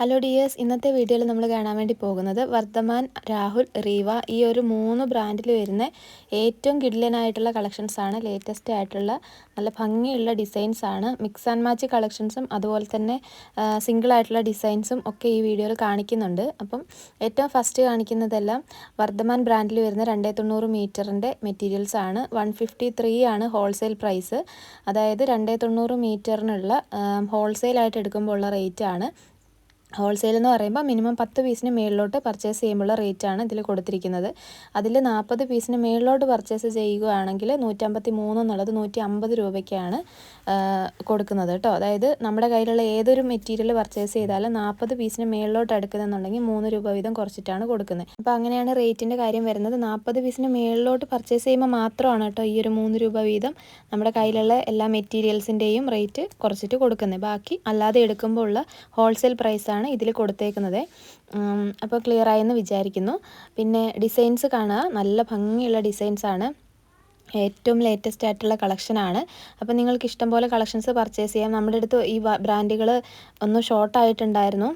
Hello dears ഇന്നത്തെ വീഡിയോയിൽ നമ്മൾ കാണാൻ വേണ്ടി പോകുന്നത് വർദ്ധമാൻ രാഹുൽ റീവ ഈ ഒരു മൂന്ന് ബ്രാൻഡിൽ വരുന്ന ഏറ്റവും കിഡിലനായിട്ടുള്ള കളക്ഷൻസാണ് ലേറ്റസ്റ്റ് ആയിട്ടുള്ള നല്ല ഭംഗിയുള്ള ഡിസൈൻസ് ആണ്. മിക്സ് ആൻഡ് മാച്ച് കളക്ഷൻസും അതുപോലെ തന്നെ സിംഗിൾ ആയിട്ടുള്ള ഡിസൈൻസും ഒക്കെ ഈ വീഡിയോയിൽ കാണിക്കുന്നുണ്ട്. അപ്പം ഏറ്റവും ഫസ്റ്റ് കാണിക്കുന്നതെല്ലാം വർദ്ധമാൻ ബ്രാൻഡിൽ വരുന്ന രണ്ടേ തൊണ്ണൂറ് മീറ്ററിന്റെ മെറ്റീരിയൽസ് ആണ്. വൺ ഫിഫ്റ്റി ത്രീ ആണ് ഹോൾസെയിൽ പ്രൈസ് അതായത് രണ്ടേ തൊണ്ണൂറ് മീറ്ററിനുള്ള ഹോൾസെയിലായിട്ട് എടുക്കുമ്പോൾ ഉള്ള റേറ്റ് ആണ്. ഹോൾസെയിൽ എന്ന് പറയുമ്പോൾ മിനിമം പത്ത് പീസിന് മേളിലോട്ട് പർച്ചേസ് ചെയ്യുമ്പോഴുള്ള റേറ്റാണ് ഇതിൽ കൊടുത്തിരിക്കുന്നത്. അതിൽ നാൽപ്പത് പീസിന് മേളിലോട്ട് പർച്ചേസ് ചെയ്യുകയാണെങ്കിൽ നൂറ്റമ്പത്തി മൂന്ന് എന്നുള്ളത് നൂറ്റി അമ്പത് രൂപയ്ക്കാണ് കൊടുക്കുന്നത് കേട്ടോ. അതായത് നമ്മുടെ കയ്യിലുള്ള ഏതൊരു മെറ്റീരിയൽ പർച്ചേസ് ചെയ്താലും നാൽപ്പത് പീസിന് മേളിലോട്ട് എടുക്കുന്നതെന്നുണ്ടെങ്കിൽ മൂന്ന് രൂപ വീതം കുറച്ചിട്ടാണ് കൊടുക്കുന്നത്. അപ്പോൾ അങ്ങനെയാണ് റേറ്റിന്റെ കാര്യം വരുന്നത്. നാൽപ്പത് പീസിന് മേളിലോട്ട് പർച്ചേസ് ചെയ്യുമ്പോൾ മാത്രമാണ് കേട്ടോ ഈ ഒരു മൂന്ന് രൂപ വീതം നമ്മുടെ കയ്യിലുള്ള എല്ലാ മെറ്റീരിയൽസിന്റെയും റേറ്റ് കുറച്ചിട്ട് കൊടുക്കുന്നത്. ബാക്കി അല്ലാതെ എടുക്കുമ്പോൾ ഉള്ള ഹോൾസെയിൽ പ്രൈസാണ് ആണ് ഇതിൽ കൊടുത്തേക്കുന്നത്. അപ്പോൾ ക്ലിയർ ആയെന്ന് വിചാരിക്കുന്നു. പിന്നെ ഡിസൈൻസ് കാണുക. നല്ല ഭംഗിയുള്ള ഡിസൈൻസാണ് ഏറ്റവും ലേറ്റസ്റ്റ് ആയിട്ടുള്ള കളക്ഷനാണ് അപ്പോൾ നിങ്ങൾക്ക് ഇഷ്ടം പോലെ കളക്ഷൻസ് പർച്ചേസ് ചെയ്യാം. നമ്മുടെ അടുത്ത് ഈ ബ്രാൻഡുകൾ ഒന്ന് ഷോർട്ട് ഷോർട്ടായിട്ടുണ്ടായിരുന്നു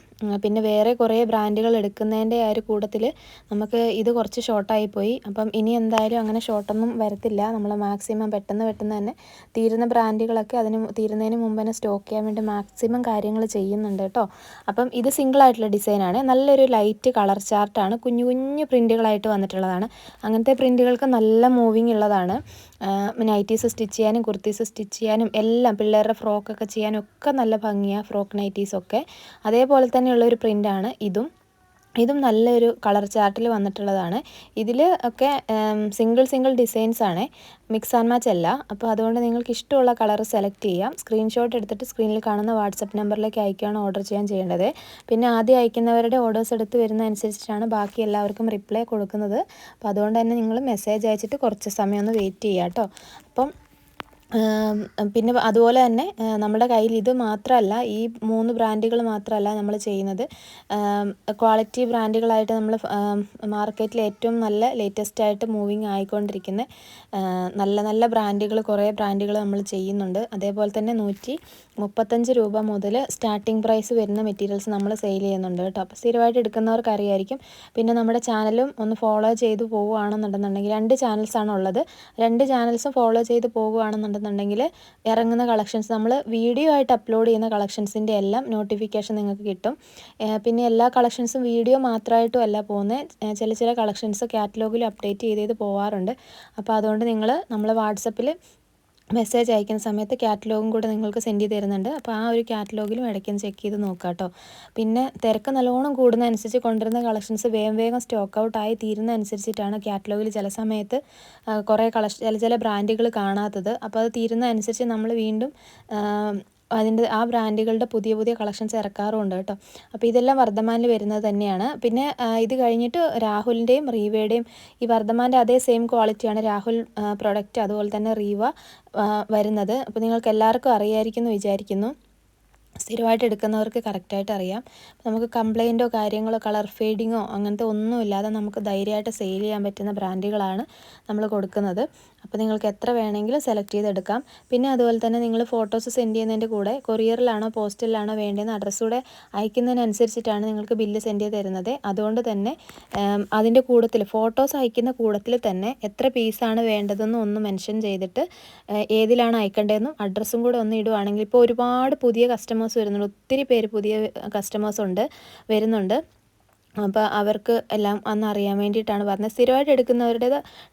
പിന്നെ വേറെ കുറേ ബ്രാൻഡുകൾ എടുക്കുന്നതിന്റെ ആ ഒരു കൂട്ടത്തിൽ നമുക്ക് ഇത് കുറച്ച് ഷോർട്ടായി പോയി. അപ്പം ഇനി എന്തായാലും അങ്ങനെ ഷോർട്ടൊന്നും വരത്തില്ല. നമ്മൾ മാക്സിമം പെട്ടെന്ന് പെട്ടെന്ന് തന്നെ തീരുന്ന ബ്രാൻഡുകളൊക്കെ അതിന് തീരുന്നതിന് മുമ്പ് തന്നെ സ്റ്റോക്ക് ചെയ്യാൻ വേണ്ടി മാക്സിമം കാര്യങ്ങൾ ചെയ്യുന്നുണ്ട് കേട്ടോ. അപ്പം ഇത് സിംഗിൾ ആയിട്ടുള്ള ഡിസൈനാണ് നല്ലൊരു ലൈറ്റ് കളർ ചാർട്ടാണ് കുഞ്ഞു കുഞ്ഞു പ്രിന്റുകളായിട്ട് വന്നിട്ടുള്ളതാണ്. അങ്ങനത്തെ പ്രിന്റുകൾക്ക് നല്ല മൂവിങ് ഉള്ളതാണ്. നൈറ്റീസ് സ്റ്റിച്ച് ചെയ്യാനും കുർത്തീസ് സ്റ്റിച്ച് ചെയ്യാനും എല്ലാം പിള്ളേരുടെ ഫ്രോക്കൊക്കെ ചെയ്യാനും ഒക്കെ നല്ല ഭംഗിയാണ് ഫ്രോക്ക് നൈറ്റീസൊക്കെ അതേപോലെ തന്നെയുള്ള ഒരു പ്രിന്റാണ് ഇതും. ഇതും നല്ലൊരു കളർ ചാർട്ടിൽ വന്നിട്ടുള്ളതാണ്. ഇതിൽ ഒക്കെ സിംഗിൾ സിംഗിൾ ഡിസൈൻസ് ആണ്. മിക്സ് ആൻഡ് മാച്ച് അല്ല. അപ്പോൾ അതുകൊണ്ട് നിങ്ങൾക്ക് ഇഷ്ടമുള്ള കളർ സെലക്ട് ചെയ്യാം. സ്ക്രീൻഷോട്ട് എടുത്തിട്ട് സ്ക്രീനിൽ കാണുന്ന വാട്സപ്പ് നമ്പറിലേക്ക് അയക്കുകയാണ് ഓർഡർ ചെയ്യാൻ ചെയ്യേണ്ടത്. പിന്നെ ആദ്യം അയക്കുന്നവരുടെ ഓർഡേഴ്സ് എടുത്ത് വരുന്ന അനുസരിച്ചിട്ടാണ് ബാക്കി എല്ലാവർക്കും റിപ്ലൈ കൊടുക്കുന്നത്. അപ്പോൾ അതുകൊണ്ട് തന്നെ നിങ്ങൾ മെസ്സേജ് അയച്ചിട്ട് കുറച്ച് സമയം ഒന്ന് വെയിറ്റ് ചെയ്യുക കേട്ടോ അപ്പം പിന്നെ അതുപോലെ തന്നെ നമ്മുടെ കയ്യിൽ ഇത് മാത്രമല്ല ഈ മൂന്ന് ബ്രാൻഡുകൾ മാത്രമല്ല നമ്മൾ ചെയ്യുന്നത്. ക്വാളിറ്റി ബ്രാൻഡുകളായിട്ട് നമ്മൾ മാർക്കറ്റിൽ ഏറ്റവും നല്ല ലേറ്റസ്റ്റ് ആയിട്ട് മൂവിങ് ആയിക്കൊണ്ടിരിക്കുന്ന നല്ല നല്ല ബ്രാൻഡുകൾ കുറേ ബ്രാൻഡുകൾ നമ്മൾ ചെയ്യുന്നുണ്ട്. അതേപോലെ തന്നെ നൂറ്റി മുപ്പത്തഞ്ച് രൂപ മുതൽ സ്റ്റാർട്ടിംഗ് പ്രൈസ് വരുന്ന മെറ്റീരിയൽസ് നമ്മൾ സെയിൽ ചെയ്യുന്നുണ്ട് കേട്ടോ. അപ്പോൾ സ്ഥിരമായിട്ട് എടുക്കുന്നവർക്ക് അറിയായിരിക്കും. പിന്നെ നമ്മുടെ ചാനലും ഒന്ന് ഫോളോ ചെയ്ത് പോവുകയാണെന്നുണ്ടെന്നുണ്ടെങ്കിൽ രണ്ട് ചാനൽസാണ് ഉള്ളത്. രണ്ട് ചാനൽസും ഫോളോ ചെയ്ത് പോവുകയാണെന്നുണ്ടെങ്കിൽ എന്നുണ്ടെങ്കിൽ ഇറങ്ങുന്ന കളക്ഷൻസ് നമ്മൾ വീഡിയോ ആയിട്ട് അപ്ലോഡ് ചെയ്യുന്ന കളക്ഷൻസിന്റെ എല്ലാം നോട്ടിഫിക്കേഷൻ നിങ്ങൾക്ക് കിട്ടും. പിന്നെ എല്ലാ കളക്ഷൻസും വീഡിയോ മാത്രമായിട്ടും അല്ല പോകുന്നത് ചില ചില കളക്ഷൻസ് കാറ്റലോഗിൽ അപ്ഡേറ്റ് ചെയ്ത് ചെയ്ത് പോകാറുണ്ട് അപ്പോൾ അതുകൊണ്ട് നിങ്ങൾ നമ്മൾ വാട്സപ്പിൽ മെസ്സേജ് അയക്കുന്ന സമയത്ത് കാറ്റലോഗും കൂടെ നിങ്ങൾക്ക് സെൻഡ് ചെയ്ത് തരുന്നുണ്ട്. അപ്പോൾ ആ ഒരു കാറ്റലോഗിലും ഇടയ്ക്കൊന്ന് ചെക്ക് ചെയ്ത് നോക്കുക കേട്ടോ പിന്നെ തിരക്ക് നല്ലോണം കൂടുന്ന അനുസരിച്ച് കൊണ്ടുവരുന്ന കളക്ഷൻസ് വേഗം വേഗം സ്റ്റോക്ക് ഔട്ട് ആയി തീരുന്ന അനുസരിച്ചിട്ടാണ് കാറ്റലോഗിൽ ചില സമയത്ത് കുറേ കളക്ഷൻ ചില ചില ബ്രാൻഡുകൾ കാണാത്തത്. അപ്പോൾ അത് തീരുന്ന അനുസരിച്ച് നമ്മൾ വീണ്ടും അതിന്റെ ആ ബ്രാൻഡുകളുടെ പുതിയ പുതിയ കളക്ഷൻസ് ഇറക്കാറുമുണ്ട് കേട്ടോ. അപ്പോൾ ഇതെല്ലാം വർദ്ധമാനിൽ വരുന്നത് തന്നെയാണ്. പിന്നെ ഇത് കഴിഞ്ഞിട്ട് രാഹുലിന്റെയും റീവയുടെയും ഈ വർദ്ധമാന്റെ അതേ സെയിം ക്വാളിറ്റിയാണ് രാഹുൽ പ്രൊഡക്റ്റ് അതുപോലെ തന്നെ റീവ വരുന്നത്. അപ്പോൾ നിങ്ങൾക്ക് എല്ലാവർക്കും അറിയാമായിരിക്കും എന്ന് വിചാരിക്കുന്നു. സ്ഥിരമായിട്ട് എടുക്കുന്നവർക്ക് കറക്റ്റായിട്ട് അറിയാം. നമുക്ക് കംപ്ലയിന്റോ കാര്യങ്ങളോ കളർ ഫെയ്ഡിങ്ങോ അങ്ങനത്തെ ഒന്നുമില്ലാതെ നമുക്ക് ധൈര്യമായിട്ട് സെയിൽ ചെയ്യാൻ പറ്റുന്ന ബ്രാൻഡുകളാണ് നമ്മൾ കൊടുക്കുന്നത്. അപ്പോൾ നിങ്ങൾക്ക് എത്ര വേണമെങ്കിലും സെലക്ട് ചെയ്തെടുക്കാം. പിന്നെ അതുപോലെ തന്നെ നിങ്ങൾ ഫോട്ടോസ് സെൻഡ് ചെയ്യുന്നതിന്റെ കൂടെ കൊറിയറിലാണോ പോസ്റ്റലിലാണോ വേണ്ടതെന്ന് അഡ്രസ്സ് കൂടെ അയക്കുന്നതിനനുസരിച്ചിട്ടാണ് നിങ്ങൾക്ക് ബില്ല് സെൻഡ് ചെയ്ത് തരുന്നത്. അതുകൊണ്ട് തന്നെ അതിന്റെ കൂടത്തിൽ ഫോട്ടോസ് അയക്കുന്ന കൂടത്തിൽ തന്നെ എത്ര പീസാണ് വേണ്ടതെന്നും ഒന്ന് മെൻഷൻ ചെയ്തിട്ട് ഏതിലാണ് അയക്കേണ്ടതെന്നും അഡ്രസ്സും കൂടെ ഒന്ന് ഇടുവാണെങ്കിൽ ഇപ്പോൾ ഒരുപാട് പുതിയ കസ്റ്റമേഴ്സ് വരുന്നുണ്ട് ഒത്തിരി പേര് പുതിയ കസ്റ്റമേഴ്സ് ഉണ്ട് വരുന്നുണ്ട്. അപ്പോൾ അവർക്ക് എല്ലാം അന്ന് അറിയാൻ വേണ്ടിയിട്ടാണ് പറഞ്ഞത്. സ്ഥിരമായിട്ട് എടുക്കുന്നവരുടെ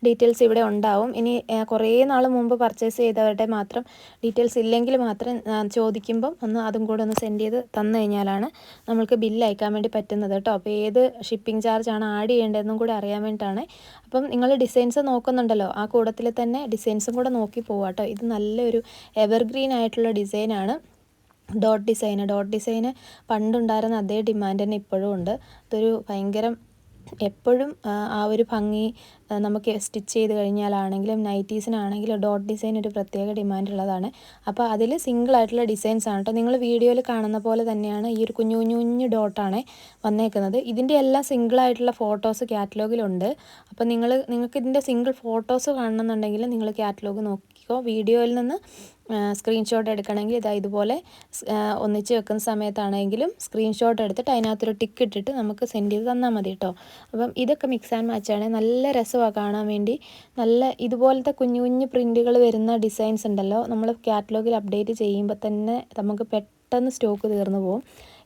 ഡീറ്റെയിൽസ് ഇവിടെ ഉണ്ടാവും. ഇനി കുറേ നാൾ മുമ്പ് പർച്ചേസ് ചെയ്തവരുടെ മാത്രം ഡീറ്റെയിൽസ് ഇല്ലെങ്കിൽ മാത്രം ചോദിക്കുമ്പം ഒന്ന് അതും കൂടെ ഒന്ന് സെൻഡ് ചെയ്ത് തന്നു കഴിഞ്ഞാലാണ് നമ്മൾക്ക് ബില്ല് അയക്കാൻ വേണ്ടി പറ്റുന്നത് കേട്ടോ. അപ്പോൾ ഏത് ഷിപ്പിംഗ് ചാർജാണ് ആഡ് ചെയ്യേണ്ടതെന്നും കൂടെ അറിയാൻ വേണ്ടിയിട്ടാണ്. അപ്പം നിങ്ങൾ ഡിസൈൻസ് നോക്കുന്നുണ്ടല്ലോ. ആ കൂടത്തിൽ തന്നെ ഡിസൈൻസും കൂടെ നോക്കി പോവാട്ടോ ഇത് നല്ലൊരു എവർഗ്രീൻ ആയിട്ടുള്ള ഡിസൈനാണ് ഡോട്ട് ഡിസൈന്. ഡോട്ട് ഡിസൈന് പണ്ടുണ്ടായിരുന്ന അതേ ഡിമാൻഡ് തന്നെ ഇപ്പോഴും ഉണ്ട്. അതൊരു ഭയങ്കര എപ്പോഴും ആ ഒരു ഭംഗി നമുക്ക് സ്റ്റിച്ച് ചെയ്ത് കഴിഞ്ഞാലാണെങ്കിലും നൈറ്റീസിനാണെങ്കിലും ഡോട്ട് ഡിസൈൻ ഒരു പ്രത്യേക ഡിമാൻഡ് ഉള്ളതാണ്. അപ്പോൾ അതിൽ സിംഗിൾ ആയിട്ടുള്ള ഡിസൈൻസ് ആണ് കേട്ടോ. നിങ്ങൾ വീഡിയോയിൽ കാണുന്ന പോലെ തന്നെയാണ് ഈ ഒരു കുഞ്ഞു കുഞ്ഞു കുഞ്ഞു ഡോട്ടാണ് വന്നേക്കുന്നത്. ഇതിന്റെ എല്ലാം സിംഗിൾ ആയിട്ടുള്ള ഫോട്ടോസ് കാറ്റലോഗിലുണ്ട്. അപ്പോൾ നിങ്ങൾ നിങ്ങൾക്ക് ഇതിന്റെ സിംഗിൾ ഫോട്ടോസ് കാണണമെന്നുണ്ടെങ്കിൽ നിങ്ങൾ കാറ്റലോഗ് നോക്കി നോക്കിക്കോ വീഡിയോയിൽ നിന്ന് സ്ക്രീൻഷോട്ട് എടുക്കണമെങ്കിൽ ഇതാ ഇതുപോലെ ഒന്നിച്ച് വെക്കുന്ന സമയത്താണെങ്കിലും സ്ക്രീൻഷോട്ട് എടുത്തിട്ട് അതിനകത്തൊരു ടിക്ക് ഇട്ടിട്ട് നമുക്ക് സെൻഡ് ചെയ്ത് തന്നാൽ മതി കേട്ടോ അപ്പം ഇതൊക്കെ മിക്സ് ആൻഡ് മാച്ച് ആണ്. നല്ല രസമാണ് കാണാൻ വേണ്ടി. നല്ല ഇതുപോലത്തെ കുഞ്ഞു കുഞ്ഞു പ്രിന്റുകൾ വരുന്ന ഡിസൈൻസ് ഉണ്ടല്ലോ. നമ്മൾ കാറ്റലോഗിൽ അപ്ഡേറ്റ് ചെയ്യുമ്പോൾ തന്നെ നമുക്ക് പെട്ടെന്ന് സ്റ്റോക്ക് തീർന്നു പോകും.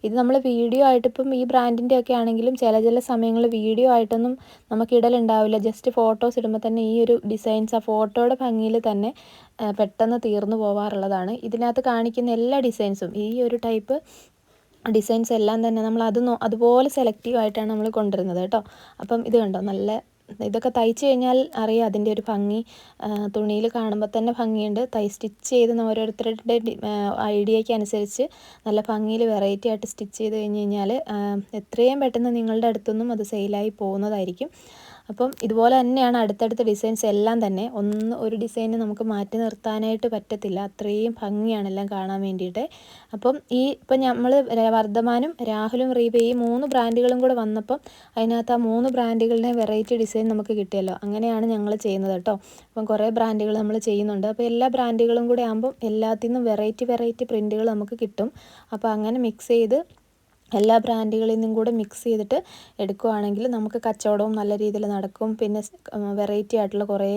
ഇത് നമ്മൾ വീഡിയോ ആയിട്ട് ഇപ്പം ഈ ബ്രാൻഡിന്റെ ഒക്കെ ആണെങ്കിലും ചില ചില സമയങ്ങളിൽ വീഡിയോ ആയിട്ടൊന്നും നമുക്ക് ഇടലുണ്ടാവില്ല ജസ്റ്റ് ഫോട്ടോസ് ഇടുമ്പോൾ തന്നെ ഈ ഒരു ഡിസൈൻസ് ആ ഫോട്ടോയുടെ ഭംഗിയിൽ തന്നെ പെട്ടെന്ന് തീർന്നു പോവാറുള്ളതാണ്. ഇതിനകത്ത് കാണിക്കുന്ന എല്ലാ ഡിസൈൻസും ഈ ഒരു ടൈപ്പ് ഡിസൈൻസ് എല്ലാം തന്നെ നമ്മൾ അത് അതുപോലെ സെലക്റ്റീവ് ആയിട്ടാണ് നമ്മൾ കൊണ്ടുവരുന്നത് കേട്ടോ. അപ്പം ഇത് കണ്ടോ? നല്ല ഇതൊക്കെ തയ്ച്ച് കഴിഞ്ഞാൽ അറിയാം അതിന്റെ ഒരു ഭംഗി. തുണിയിൽ കാണുമ്പോൾ തന്നെ ഭംഗിയുണ്ട്. തൈ സ്റ്റിച്ച് ചെയ്ത് ഓരോരുത്തരുടെ ഐഡിയയ്ക്ക് അനുസരിച്ച് നല്ല ഭംഗിയിൽ വെറൈറ്റി ആയിട്ട് സ്റ്റിച്ച് ചെയ്ത് കഴിഞ്ഞ് കഴിഞ്ഞാൽ എത്രയും പെട്ടെന്ന് നിങ്ങളുടെ അടുത്തൊന്നും അത് സെയിലായി പോകുന്നതായിരിക്കും. അപ്പം ഇതുപോലെ തന്നെയാണ് അടുത്തടുത്ത ഡിസൈൻസ് എല്ലാം തന്നെ. ഒന്ന് ഒരു ഡിസൈന് നമുക്ക് മാറ്റി നിർത്താനായിട്ട് പറ്റത്തില്ല. അത്രയും ഭംഗിയാണ് എല്ലാം കാണാൻ വേണ്ടിയിട്ട്. അപ്പം ഈ ഇപ്പം നമ്മൾ വർദ്ധമാനും രാഹുലും റീബ ഈ മൂന്ന് ബ്രാൻഡുകളും കൂടെ വന്നപ്പം അതിനകത്ത് ആ മൂന്ന് ബ്രാൻഡുകളുടെ വെറൈറ്റി ഡിസൈൻ നമുക്ക് കിട്ടിയല്ലോ. അങ്ങനെയാണ് ഞങ്ങൾ ചെയ്യുന്നത് കേട്ടോ അപ്പം കുറേ ബ്രാൻഡുകൾ നമ്മൾ ചെയ്യുന്നുണ്ട്. അപ്പോൾ എല്ലാ ബ്രാൻഡുകളും കൂടെ ആകുമ്പം എല്ലാത്തിൽ നിന്നും വെറൈറ്റി വെറൈറ്റി പ്രിന്റുകൾ നമുക്ക് കിട്ടും. അപ്പോൾ അങ്ങനെ മിക്സ് ചെയ്ത് എല്ലാ ബ്രാൻഡുകളിൽ നിന്നും കൂടെ മിക്സ് ചെയ്തിട്ട് എടുക്കുകയാണെങ്കിൽ നമുക്ക് കച്ചവടവും നല്ല രീതിയിൽ നടക്കും. പിന്നെ വെറൈറ്റി ആയിട്ടുള്ള കുറേ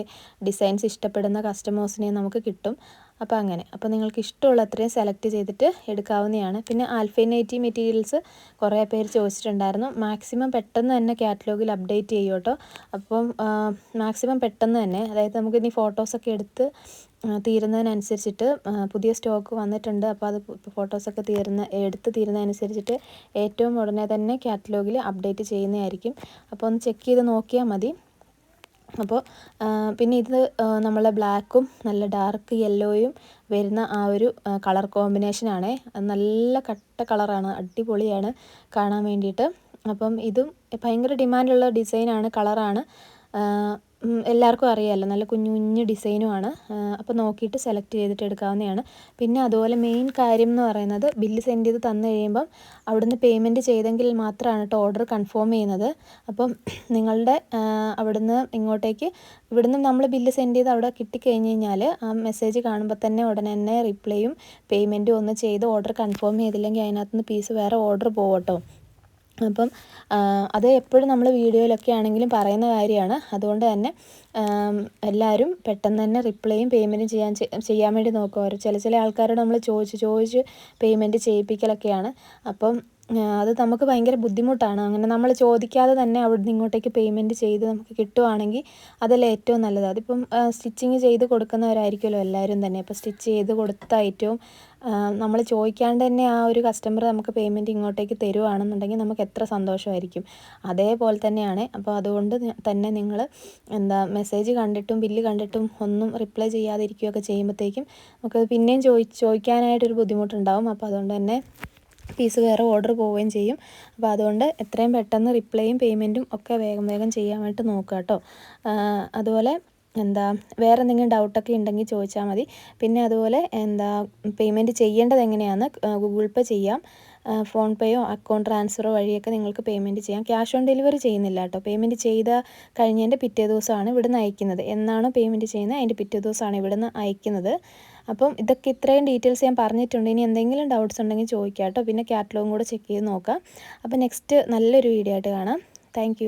ഡിസൈൻസ് ഇഷ്ടപ്പെടുന്ന കസ്റ്റമേഴ്സിനെ നമുക്ക് കിട്ടും. അപ്പോൾ അങ്ങനെ. അപ്പോൾ നിങ്ങൾക്ക് ഇഷ്ടമുള്ള അത്രയും സെലക്ട് ചെയ്തിട്ട് എടുക്കാവുന്നതാണ്. പിന്നെ ആൽഫൈനൈറ്റി മെറ്റീരിയൽസ് കുറേ പേര് ചോദിച്ചിട്ടുണ്ടായിരുന്നു. മാക്സിമം പെട്ടെന്ന് തന്നെ കാറ്റലോഗിൽ അപ്ഡേറ്റ് ചെയ്യും കേട്ടോ. അപ്പം മാക്സിമം പെട്ടെന്ന് തന്നെ അതായത് നമുക്ക് ഇനി ഫോട്ടോസൊക്കെ എടുത്ത് തീരുന്നതിനനുസരിച്ചിട്ട് പുതിയ സ്റ്റോക്ക് വന്നിട്ടുണ്ട്. അപ്പോൾ അത് ഫോട്ടോസൊക്കെ തീരുന്ന എടുത്ത് തീരുന്നതനുസരിച്ചിട്ട് ഏറ്റവും ഉടനെ തന്നെ കാറ്റലോഗിൽ അപ്ഡേറ്റ് ചെയ്യുന്നതായിരിക്കും. അപ്പോൾ ഒന്ന് ചെക്ക് ചെയ്ത് നോക്കിയാൽ മതി. അപ്പോൾ പിന്നെ ഇത് നമ്മളെ ബ്ലാക്കും നല്ല ഡാർക്ക് യെല്ലോയും വരുന്ന ആ ഒരു കളർ കോമ്പിനേഷനാണ് നല്ല കട്ട കളറാണ് അടിപൊളിയാണ് കാണാൻ വേണ്ടിയിട്ട്. അപ്പം ഇതും ഭയങ്കര ഡിമാൻഡുള്ള ഡിസൈനാണ് കളറാണ്. എല്ലാവർക്കും അറിയാമല്ലോ നല്ല കുഞ്ഞു കുഞ്ഞു ഡിസൈനുമാണ്. അപ്പോൾ നോക്കിയിട്ട് സെലക്ട് ചെയ്തിട്ട് എടുക്കാവുന്നതാണ്. പിന്നെ അതുപോലെ മെയിൻ കാര്യം എന്ന് പറയുന്നത് ബില്ല് സെൻഡ് ചെയ്ത് തന്നു കഴിയുമ്പം അവിടുന്ന് പേയ്മെന്റ് ചെയ്തെങ്കിൽ മാത്രമാണ് കേട്ടോ ഓർഡർ കൺഫേം ചെയ്യുന്നത്. അപ്പം നിങ്ങളുടെ അവിടുന്ന് ഇങ്ങോട്ടേക്ക് ഇവിടുന്ന് നമ്മൾ ബില്ല് സെൻഡ് ചെയ്ത് അവിടെ കിട്ടിക്കഴിഞ്ഞ് കഴിഞ്ഞാൽ ആ മെസ്സേജ് കാണുമ്പോൾ തന്നെ ഉടനെ തന്നെ റിപ്ലൈയും പേയ്മെന്റും ഒന്ന് ചെയ്ത് ഓർഡർ കൺഫേം ചെയ്തില്ലെങ്കിൽ അതിനകത്തുനിന്ന് പീസ് വേറെ ഓർഡർ പോകട്ടോ അപ്പം അത് എപ്പോഴും നമ്മൾ വീഡിയോയിലൊക്കെ ആണെങ്കിലും പറയുന്ന കാര്യമാണ്. അതുകൊണ്ട് തന്നെ എല്ലാവരും പെട്ടെന്ന് തന്നെ റിപ്ലൈയും പേയ്മെന്റും ചെയ്യാൻ ചെയ്യാൻ വേണ്ടി നോക്കുക. ചില ചില ആൾക്കാരോട് നമ്മൾ ചോദിച്ച് ചോദിച്ച് പേയ്മെന്റ് ചെയ്യിപ്പിക്കലൊക്കെയാണ്. അപ്പം അത് നമുക്ക് ഭയങ്കര ബുദ്ധിമുട്ടാണ്. അങ്ങനെ നമ്മൾ ചോദിക്കാതെ തന്നെ അവിടുന്ന് ഇങ്ങോട്ടേക്ക് പേയ്മെന്റ് ചെയ്ത് നമുക്ക് കിട്ടുവാണെങ്കിൽ അതല്ലേ ഏറ്റവും നല്ലത്. അതിപ്പം സ്റ്റിച്ചിങ് ചെയ്ത് കൊടുക്കുന്നവരായിരിക്കുമല്ലോ എല്ലാവരും തന്നെ. അപ്പോൾ സ്റ്റിച്ച് ചെയ്ത് കൊടുത്ത ഏറ്റവും നമ്മൾ ചോദിക്കാണ്ട് തന്നെ ആ ഒരു കസ്റ്റമർ നമുക്ക് പേയ്മെന്റ് ഇങ്ങോട്ടേക്ക് തരുവാണെന്നുണ്ടെങ്കിൽ നമുക്ക് എത്ര സന്തോഷമായിരിക്കും. അതേപോലെ തന്നെയാണ്. അപ്പോൾ അതുകൊണ്ട് തന്നെ നിങ്ങൾ എന്താ മെസ്സേജ് കണ്ടിട്ടും ബില്ല് കണ്ടിട്ടും ഒന്നും റിപ്ലൈ ചെയ്യാതിരിക്കുകയൊക്കെ ചെയ്യുമ്പോഴത്തേക്കും നമുക്ക് പിന്നെയും ചോദി ചോദിക്കാനായിട്ടൊരു ബുദ്ധിമുട്ടുണ്ടാവും. അപ്പോൾ അതുകൊണ്ട് തന്നെ പീസ് വേറെ ഓർഡർ പോവുകയും ചെയ്യും. അപ്പോൾ അതുകൊണ്ട് എത്രയും പെട്ടെന്ന് റിപ്ലൈയും പേയ്മെന്റും ഒക്കെ വേഗം വേഗം ചെയ്യാൻ വേണ്ടിയിട്ട് നോക്കുക കേട്ടോ. അതുപോലെ എന്താ വേറെ എന്തെങ്കിലും ഡൗട്ടൊക്കെ ഉണ്ടെങ്കിൽ ചോദിച്ചാൽ മതി. പിന്നെ അതുപോലെ എന്താ പേയ്മെന്റ് ചെയ്യേണ്ടത് എങ്ങനെയാണ്? ഗൂഗിൾ പേ ചെയ്യാം. ഫോൺ പേയോ അക്കൗണ്ട് ട്രാൻസ്ഫറോ വഴിയൊക്കെ നിങ്ങൾക്ക് പേയ്മെന്റ് ചെയ്യാം. ക്യാഷ് ഓൺ ഡെലിവറി ചെയ്യുന്നില്ല കേട്ടോ. പേയ്മെന്റ് ചെയ്ത കഴിഞ്ഞതിന്റെ പിറ്റേ ദിവസമാണ് ഇവിടുന്ന് അയക്കുന്നത്. എന്നാണോ പേയ്മെന്റ് ചെയ്യുന്നത്? അതിന്റെ പിറ്റേ ദിവസമാണ് ഇവിടുന്ന് അയക്കുന്നത്. അപ്പം ഇതൊക്കെ ഇത്രയും ഡീറ്റെയിൽസ് ഞാൻ പറഞ്ഞിട്ടുണ്ട്. ഇനി എന്തെങ്കിലും ഡൗട്ട്സ് ഉണ്ടെങ്കിൽ ചോദിക്കാം കേട്ടോ പിന്നെ കാറ്റലോഗും കൂടെ ചെക്ക് ചെയ്ത് നോക്കാം. അപ്പം നെക്സ്റ്റ് നല്ലൊരു വീഡിയോ ആയിട്ട് കാണാം. താങ്ക്